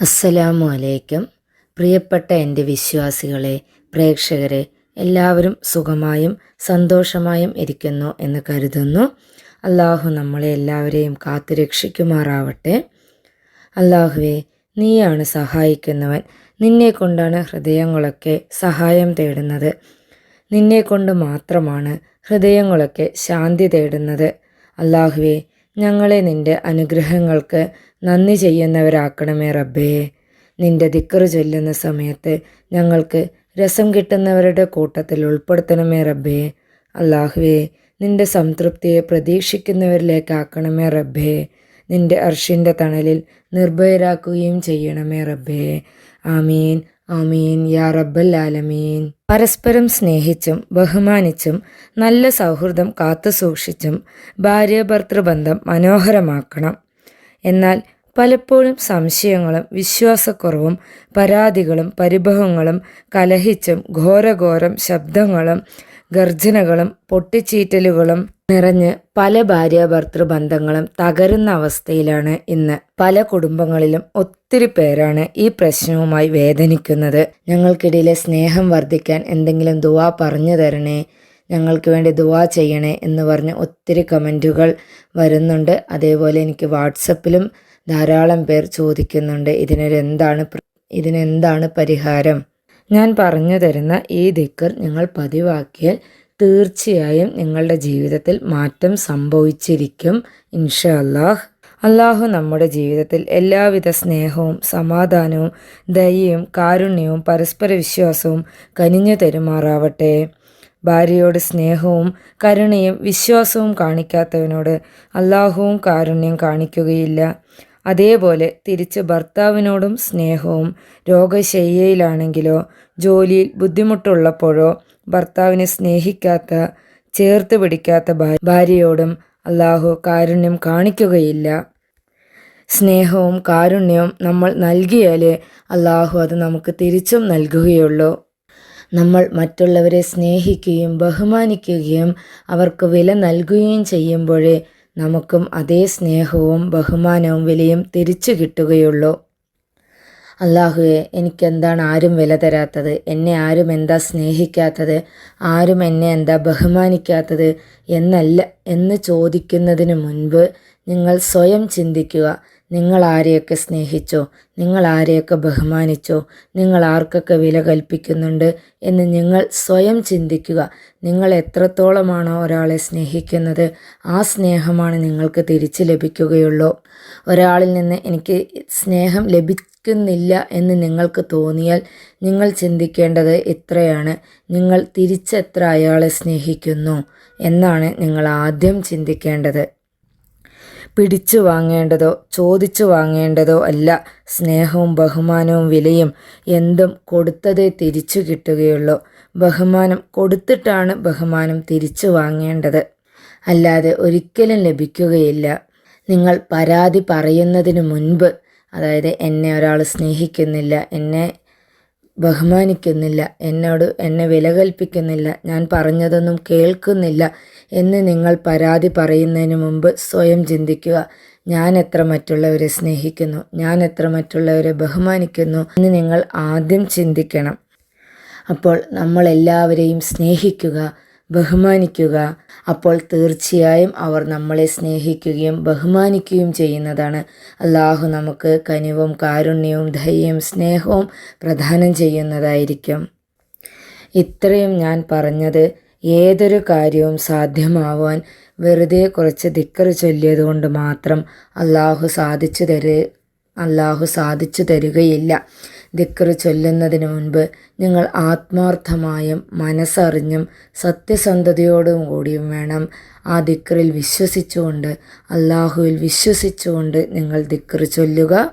അസ്സലാമു അലൈക്കും പ്രിയപ്പെട്ട എന്റെ വിശ്വാസികളെ പ്രേക്ഷകരെ എല്ലാവരും സുഖമായും സന്തോഷമായും ഇരിക്കുന്നു എന്ന് കരുതുന്നു. അള്ളാഹു നമ്മളെ എല്ലാവരെയും കാത്തുരക്ഷിക്കുമാറാവട്ടെ അള്ളാഹുവെ നീയാണ് സഹായിക്കുന്നവൻ. നിന്നെ കൊണ്ടാണ് ഹൃദയങ്ങളൊക്കെ സഹായം തേടുന്നത്. നിന്നെ കൊണ്ട് മാത്രമാണ് ഹൃദയങ്ങളൊക്കെ ശാന്തി തേടുന്നത്. അള്ളാഹുവെ ഞങ്ങളെ നിന്റെ അനുഗ്രഹങ്ങൾക്ക് നന്ദി ചെയ്യുന്നവരാക്കണമേ റബ്ബേ. നിന്റെ ദിക്കറ് ചൊല്ലുന്ന സമയത്ത് ഞങ്ങൾക്ക് രസം കിട്ടുന്നവരുടെ കൂട്ടത്തിൽ ഉൾപ്പെടുത്തണമേ റബ്ബേ. അള്ളാഹുവേ നിന്റെ സംതൃപ്തിയെ പ്രതീക്ഷിക്കുന്നവരിലേക്കാക്കണമേ റബ്ബേ. നിന്റെ അർഷിന്റെ തണലിൽ നിർഭയരാക്കുകയും ചെയ്യണമേ റബ്ബേ. ആമീൻ ആമീൻ യാ റബ്ബൽ ആലമീൻ പരസ്പരം സ്നേഹിച്ചും ബഹുമാനിച്ചും നല്ല സൗഹൃദം കാത്തുസൂക്ഷിച്ചും ഭാര്യ ഭർത്തൃബന്ധം മനോഹരമാക്കണം. എന്നാൽ പലപ്പോഴും സംശയങ്ങളും വിശ്വാസക്കുറവും പരാതികളും പരിഭവങ്ങളും കലഹിച്ചും ഘോരഘോരം ശബ്ദങ്ങളും ഗർജനകളും പൊട്ടിച്ചീറ്റലുകളും നിറഞ്ഞ് പല ഭാര്യാഭർത്തൃ ബന്ധങ്ങളും തകരുന്ന അവസ്ഥയിലാണ് ഇന്ന്. പല കുടുംബങ്ങളിലും ഒത്തിരി പേരാണ് ഈ പ്രശ്നവുമായി വേദനിക്കുന്നത്. ഞങ്ങൾക്കിടയിലെ സ്നേഹം വർദ്ധിക്കാൻ എന്തെങ്കിലും ദുവാ പറഞ്ഞു തരണേ ഞങ്ങൾക്ക് വേണ്ടി ദുവാ ചെയ്യണേ എന്ന് പറഞ്ഞ് ഒത്തിരി കമന്റുകൾ വരുന്നുണ്ട്. അതേപോലെ എനിക്ക് വാട്സപ്പിലും ധാരാളം പേർ ചോദിക്കുന്നുണ്ട് ഇതിനൊരു എന്താണ് ഇതിനെന്താണ് പരിഹാരം? ഞാൻ പറഞ്ഞു തരുന്ന ഈ ദിക്കർ നിങ്ങൾ പതിവാക്കിയാൽ തീർച്ചയായും നിങ്ങളുടെ ജീവിതത്തിൽ മാറ്റം സംഭവിച്ചിരിക്കും ഇൻഷാ അല്ലാഹ് അള്ളാഹു നമ്മുടെ ജീവിതത്തിൽ എല്ലാവിധ സ്നേഹവും സമാധാനവും ദയയും കാരുണ്യവും പരസ്പര വിശ്വാസവും കനിഞ്ഞു തരുമാറാവട്ടെ. ഭാര്യയോട് സ്നേഹവും കരുണയും വിശ്വാസവും കാണിക്കാത്തവനോട് അള്ളാഹുവും കാരുണ്യം കാണിക്കുകയില്ല. അതേപോലെ തിരിച്ച് ഭർത്താവിനോടും സ്നേഹവും രോഗശയ്യയിലാണെങ്കിലോ ജോലിയിൽ ബുദ്ധിമുട്ടുള്ളപ്പോഴോ ഭർത്താവിനെ സ്നേഹിക്കാത്ത ചേർത്ത് പിടിക്കാത്ത ഭാര്യയോടും അള്ളാഹു കാരുണ്യം കാണിക്കുകയില്ല. സ്നേഹവും കാരുണ്യവും നമ്മൾ നൽകിയാലേ അള്ളാഹു അത് നമുക്ക് തിരിച്ചും നൽകുകയുള്ളൂ. നമ്മൾ മറ്റുള്ളവരെ സ്നേഹിക്കുകയും ബഹുമാനിക്കുകയും അവർക്ക് വില നൽകുകയും ചെയ്യുമ്പോഴേ നമുക്കും അതേ സ്നേഹവും ബഹുമാനവും വിലയും തിരിച്ചു കിട്ടുകയുള്ളൂ. അള്ളാഹുവെ എനിക്കെന്താണ് ആരും വില തരാത്തത്? എന്നെ ആരും എന്താ സ്നേഹിക്കാത്തത്? ആരും എന്നെ എന്താ ബഹുമാനിക്കാത്തത്? എന്നല്ല എന്ന് ചോദിക്കുന്നതിന് മുൻപ് നിങ്ങൾ സ്വയം ചിന്തിക്കുക. നിങ്ങൾ ആരെയൊക്കെ സ്നേഹിച്ചോ? നിങ്ങൾ ആരെയൊക്കെ ബഹുമാനിച്ചോ? നിങ്ങൾ ആർക്കൊക്കെ വില കൽപ്പിക്കുന്നുണ്ട് എന്ന് നിങ്ങൾ സ്വയം ചിന്തിക്കുക. നിങ്ങൾ എത്രത്തോളമാണോ ഒരാളെ സ്നേഹിക്കുന്നത് ആ സ്നേഹമാണ് നിങ്ങൾക്ക് തിരിച്ച് ലഭിക്കുകയുള്ളൂ. ഒരാളിൽ നിന്ന് എനിക്ക് സ്നേഹം ലഭിക്കുന്നില്ല എന്ന് നിങ്ങൾക്ക് തോന്നിയാൽ നിങ്ങൾ ചിന്തിക്കേണ്ടത് ഇത്രയാണ്. നിങ്ങൾ തിരിച്ചെത്ര അയാളെ സ്നേഹിക്കുന്നു എന്നാണ് നിങ്ങൾ ആദ്യം ചിന്തിക്കേണ്ടത്. പിടിച്ചു വാങ്ങേണ്ടതോ ചോദിച്ചു വാങ്ങേണ്ടതോ അല്ല സ്നേഹവും ബഹുമാനവും വിലയും എന്തും കൊടുത്തതേ തിരിച്ചു കിട്ടുകയുള്ളൂ. ബഹുമാനം കൊടുത്തിട്ടാണ് ബഹുമാനം തിരിച്ചു വാങ്ങേണ്ടത്. അല്ലാതെ ഒരിക്കലും ലഭിക്കുകയില്ല. നിങ്ങൾ പരാതി പറയുന്നതിന് മുൻപ് അതായത് എന്നെ ഒരാൾ സ്നേഹിക്കുന്നില്ല എന്നെ ബഹുമാനിക്കുന്നില്ല. എന്നോട് എന്നെ വില കൽപ്പിക്കുന്നില്ല. ഞാൻ പറഞ്ഞതൊന്നും കേൾക്കുന്നില്ല എന്ന് നിങ്ങൾ പരാതി പറയുന്നതിന് മുമ്പ് സ്വയം ചിന്തിക്കുക. ഞാൻ എത്ര മറ്റുള്ളവരെ സ്നേഹിക്കുന്നു. ഞാൻ എത്ര മറ്റുള്ളവരെ ബഹുമാനിക്കുന്നു എന്ന് നിങ്ങൾ ആദ്യം ചിന്തിക്കണം. അപ്പോൾ നമ്മളെല്ലാവരെയും സ്നേഹിക്കുക. ബഹുമാനിക്കുക. അപ്പോൾ തീർച്ചയായും അവർ നമ്മളെ സ്നേഹിക്കുകയും ബഹുമാനിക്കുകയും ചെയ്യുന്നതാണ്. അള്ളാഹു നമുക്ക് കനിവും കാരുണ്യവും ധൈര്യവും സ്നേഹവും പ്രദാനം ചെയ്യുന്നതായിരിക്കും. ഇത്രയും ഞാൻ പറഞ്ഞത് ഏതൊരു കാര്യവും സാധ്യമാവാൻ വെറുതെ കുറച്ച് ദിക്കറ് ചൊല്ലിയതുകൊണ്ട് മാത്രം അള്ളാഹു സാധിച്ചു തരു അള്ളാഹു സാധിച്ചു തരികയില്ല. ദിക്കറ് ചൊല്ലുന്നതിന് മുൻപ് നിങ്ങൾ ആത്മാർത്ഥമായും മനസ്സറിഞ്ഞും സത്യസന്ധതയോടും കൂടിയും വേണം ആ ദിക്റിൽ വിശ്വസിച്ചുകൊണ്ട് അള്ളാഹുവിൽ വിശ്വസിച്ചുകൊണ്ട് നിങ്ങൾ ദിക്ർ ചൊല്ലുക.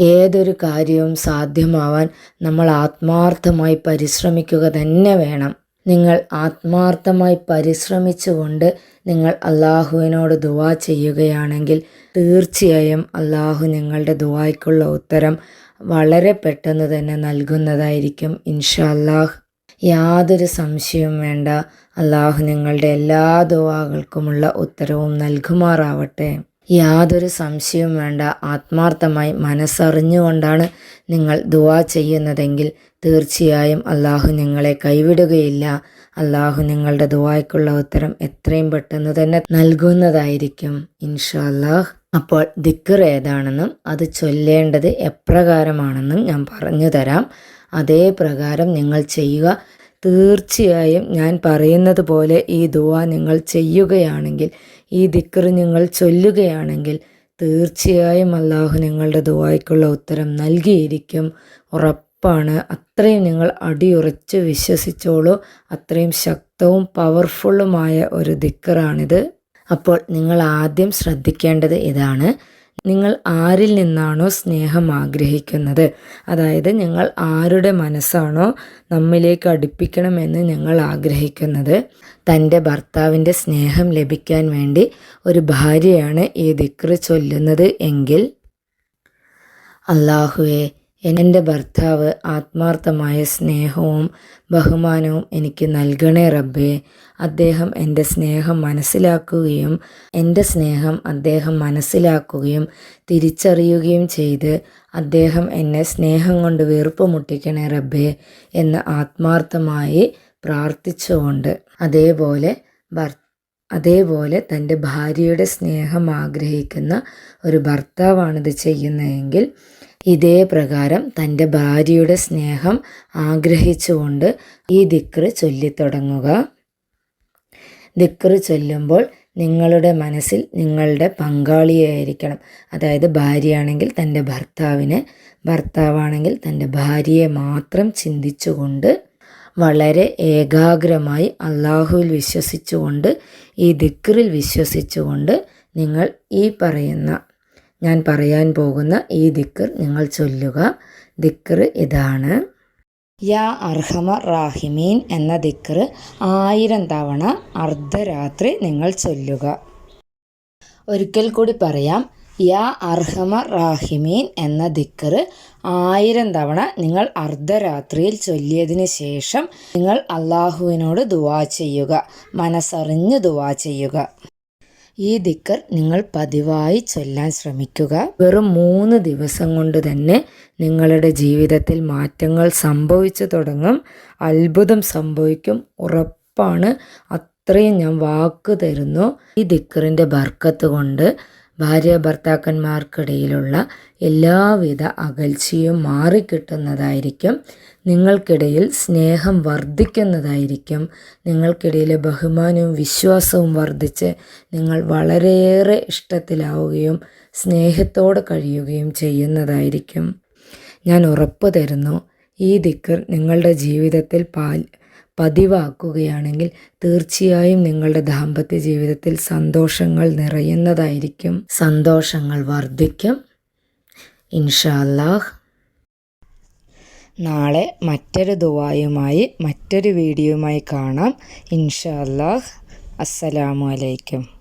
ഏതൊരു കാര്യവും സാധ്യമാവാൻ നമ്മൾ ആത്മാർത്ഥമായി പരിശ്രമിക്കുക തന്നെ വേണം. നിങ്ങൾ ആത്മാർത്ഥമായി പരിശ്രമിച്ചുകൊണ്ട് നിങ്ങൾ അള്ളാഹുവിനോട് ദുവാ ചെയ്യുകയാണെങ്കിൽ തീർച്ചയായും അള്ളാഹു നിങ്ങളുടെ ദുവായ്ക്കുള്ള ഉത്തരം വളരെ പെട്ടെന്ന് തന്നെ നൽകുന്നതായിരിക്കും ഇൻഷാ അല്ലാഹ് യാതൊരു സംശയവും വേണ്ട. അള്ളാഹു നിങ്ങളുടെ എല്ലാ ദുവാകൾക്കുമുള്ള ഉത്തരവും നൽകുമാറാവട്ടെ. യാതൊരു സംശയവും വേണ്ട. ആത്മാർത്ഥമായി മനസ്സറിഞ്ഞുകൊണ്ടാണ് നിങ്ങൾ ദുവാ ചെയ്യുന്നതെങ്കിൽ തീർച്ചയായും അള്ളാഹു നിങ്ങളെ കൈവിടുകയില്ല. അള്ളാഹു നിങ്ങളുടെ ദുവായ്ക്കുള്ള ഉത്തരം എത്രയും പെട്ടെന്ന് തന്നെ നൽകുന്നതായിരിക്കും. ഇൻഷാ അള്ളാഹ് അപ്പോൾ ദിക്കർ ഏതാണെന്നും അത് ചൊല്ലേണ്ടത് എപ്രകാരമാണെന്നും ഞാൻ പറഞ്ഞു തരാം. അതേ പ്രകാരം നിങ്ങൾ ചെയ്യുക. തീർച്ചയായും ഞാൻ പറയുന്നത് പോലെ ഈ ദുവ നിങ്ങൾ ചെയ്യുകയാണെങ്കിൽ ഈ ദിക്കർ നിങ്ങൾ ചൊല്ലുകയാണെങ്കിൽ തീർച്ചയായും അള്ളാഹു നിങ്ങളുടെ ദുവായ്ക്കുള്ള ഉത്തരം നൽകിയിരിക്കും. ഉറപ്പാണ്. അത്രയും നിങ്ങൾ അടിയുറച്ച് വിശ്വസിച്ചോളൂ. അത്രയും ശക്തവും പവർഫുള്ളുമായ ഒരു ദിക്കറാണിത് അപ്പോൾ നിങ്ങൾ ആദ്യം ശ്രദ്ധിക്കേണ്ടത് ഇതാണ്. നിങ്ങൾ ആരിൽ നിന്നാണോ സ്നേഹം ആഗ്രഹിക്കുന്നത്? അതായത് ഞങ്ങൾ ആരുടെ മനസ്സാണോ നമ്മിലേക്ക് അടുപ്പിക്കണമെന്ന് ഞങ്ങൾ ആഗ്രഹിക്കുന്നത്? തന്റെ ഭർത്താവിന്റെ സ്നേഹം ലഭിക്കാൻ വേണ്ടി ഒരു ഭാര്യയാണ് ഈ ദിക്റ് ചൊല്ലുന്നത് എങ്കിൽ? അള്ളാഹുവെ എന്റെ ഭർത്താവ് ആത്മാർത്ഥമായ സ്നേഹവും ബഹുമാനവും എനിക്ക് നൽകണേ റബ്ബേ. അദ്ദേഹം എന്റെ സ്നേഹം മനസ്സിലാക്കുകയും എന്റെ സ്നേഹം അദ്ദേഹം മനസ്സിലാക്കുകയും തിരിച്ചറിയുകയും ചെയ്ത് അദ്ദേഹം എന്നെ സ്നേഹം കൊണ്ട് വീർപ്പ് മുട്ടിക്കണേ റബ്ബേ എന്ന് ആത്മാർത്ഥമായി പ്രാർത്ഥിച്ചുകൊണ്ട് അതേപോലെ അതേപോലെ തന്റെ ഭാര്യയുടെ സ്നേഹം ആഗ്രഹിക്കുന്ന ഒരു ഭർത്താവാണിത് ചെയ്യുന്നതെങ്കിൽ ഇതേ പ്രകാരം തന്റെ ഭാര്യയുടെ സ്നേഹം ആഗ്രഹിച്ചുകൊണ്ട് ഈ ദിക്റ് ചൊല്ലിത്തുടങ്ങുക. ദിക്റ് ചൊല്ലുമ്പോൾ നിങ്ങളുടെ മനസ്സിൽ നിങ്ങളുടെ പങ്കാളിയായിരിക്കണം. അതായത് ഭാര്യയാണെങ്കിൽ തന്റെ ഭർത്താവിനെ ഭർത്താവാണെങ്കിൽ തന്റെ ഭാര്യയെ മാത്രം ചിന്തിച്ചുകൊണ്ട് വളരെ ഏകാഗ്രമായി അള്ളാഹുവിൽ വിശ്വസിച്ചുകൊണ്ട് ഈ ദിക്റിൽ വിശ്വസിച്ചുകൊണ്ട് നിങ്ങൾ ഈ പറയുന്ന ഞാൻ പറയാൻ പോകുന്ന ഈ ദിക്കർ നിങ്ങൾ ചൊല്ലുക. ദിക്കർ ഇതാണ്. യാ അർഹമ റാഹിമീൻ എന്ന ദിക്കർ ആയിരം തവണ അർദ്ധരാത്രി നിങ്ങൾ ചൊല്ലുക. ഒരിക്കൽ കൂടി പറയാം. യാ അർഹമ റാഹിമീൻ എന്ന ദിക്കർ ആയിരം തവണ നിങ്ങൾ അർദ്ധരാത്രിയിൽ ചൊല്ലിയതിന് ശേഷം നിങ്ങൾ അള്ളാഹുവിനോട് ദുവാ ചെയ്യുക. മനസ്സറിഞ്ഞ് ദുവാ ചെയ്യുക. ഈ ദിക്കർ നിങ്ങൾ പതിവായി ചൊല്ലാൻ ശ്രമിക്കുക. വെറും മൂന്ന് ദിവസം കൊണ്ട് തന്നെ നിങ്ങളുടെ ജീവിതത്തിൽ മാറ്റങ്ങൾ സംഭവിച്ചു തുടങ്ങും. അത്ഭുതം സംഭവിക്കും. ഉറപ്പാണ്. അത്രയും ഞാൻ വാക്ക് തരുന്നു. ഈ ദിക്കറിന്റെ ബർക്കത്ത് കൊണ്ട് ഭാര്യ ഭർത്താക്കന്മാർക്കിടയിലുള്ള എല്ലാവിധ അകൽച്ചയും മാറിക്കിട്ടുന്നതായിരിക്കും. നിങ്ങൾക്കിടയിൽ സ്നേഹം വർദ്ധിക്കുന്നതായിരിക്കും. നിങ്ങൾക്കിടയിലെ ബഹുമാനവും വിശ്വാസവും വർദ്ധിച്ച് നിങ്ങൾ വളരെയേറെ ഇഷ്ടത്തിലാവുകയും സ്നേഹത്തോടെ കഴിയുകയും ചെയ്യുന്നതായിരിക്കും. ഞാൻ ഉറപ്പ് തരുന്നു ഈ ദിക്കർ നിങ്ങളുടെ ജീവിതത്തിൽ പാൽ പതിവാക്കുകയാണെങ്കിൽ തീർച്ചയായും നിങ്ങളുടെ ദാമ്പത്യ ജീവിതത്തിൽ സന്തോഷങ്ങൾ നിറയുന്നതായിരിക്കും. സന്തോഷങ്ങൾ വർദ്ധിക്കും. ഇൻഷാല്ലാഹ് നാളെ മറ്റൊരു ദുവായുമായി മറ്റൊരു വീഡിയോയുമായി കാണാം. ഇൻഷാല്ലാഹ് അസ്സലാമു അലൈക്കും.